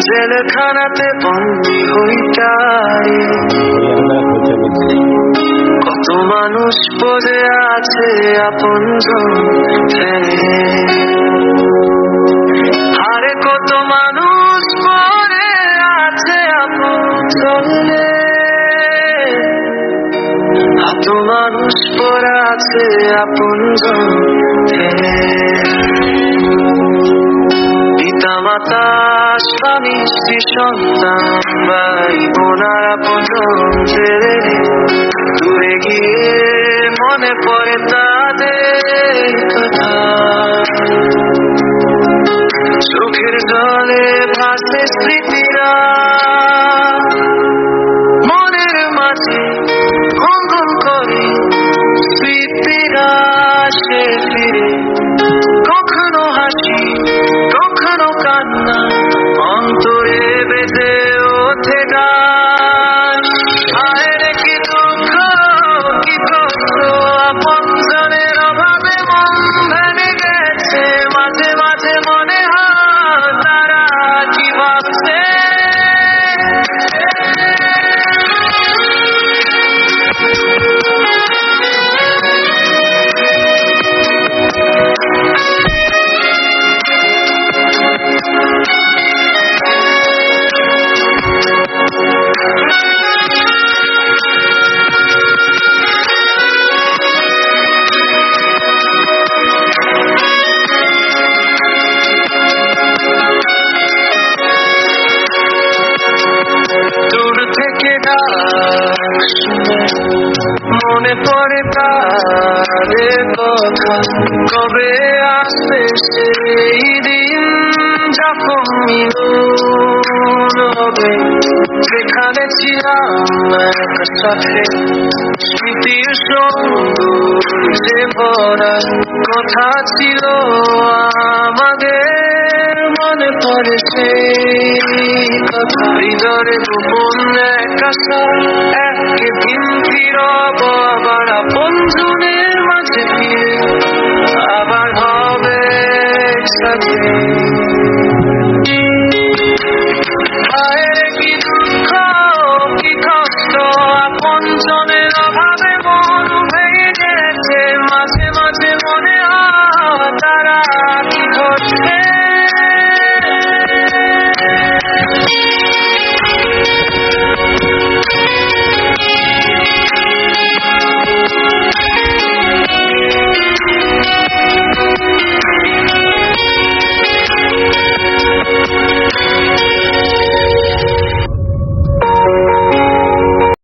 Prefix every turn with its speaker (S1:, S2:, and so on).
S1: জেলখানাতে বন্দি হইতারে কত মানুষ পড়ে আছে আপন আরে কত মানুষ পড়ে আছে আপন কত মানুষ পড়ে আছে আপন পিতা স্বামী স্ত্রী সন্তান, ভাই বোনার আপন ছেড়ে দূরে গিয়ে মনে পড়ে তাদের কথা। চোখের জলে ভাসে স্মৃতিরা। মনের মাঝে ভঙ্গন করে স্মৃতিরা সে ফিরে। মনে পড়ে তারে কথা। কবে আসবে সেই দিন যখন মিলন হবে? যেখানে ছিলাম একসাথে, স্মৃতির ভরা কথা ছিল আমাদের। মনে পড়ে সেই কথা। হৃদয়ে গোপন এক আশা একদিন ফিরব আপনজনের মাঝে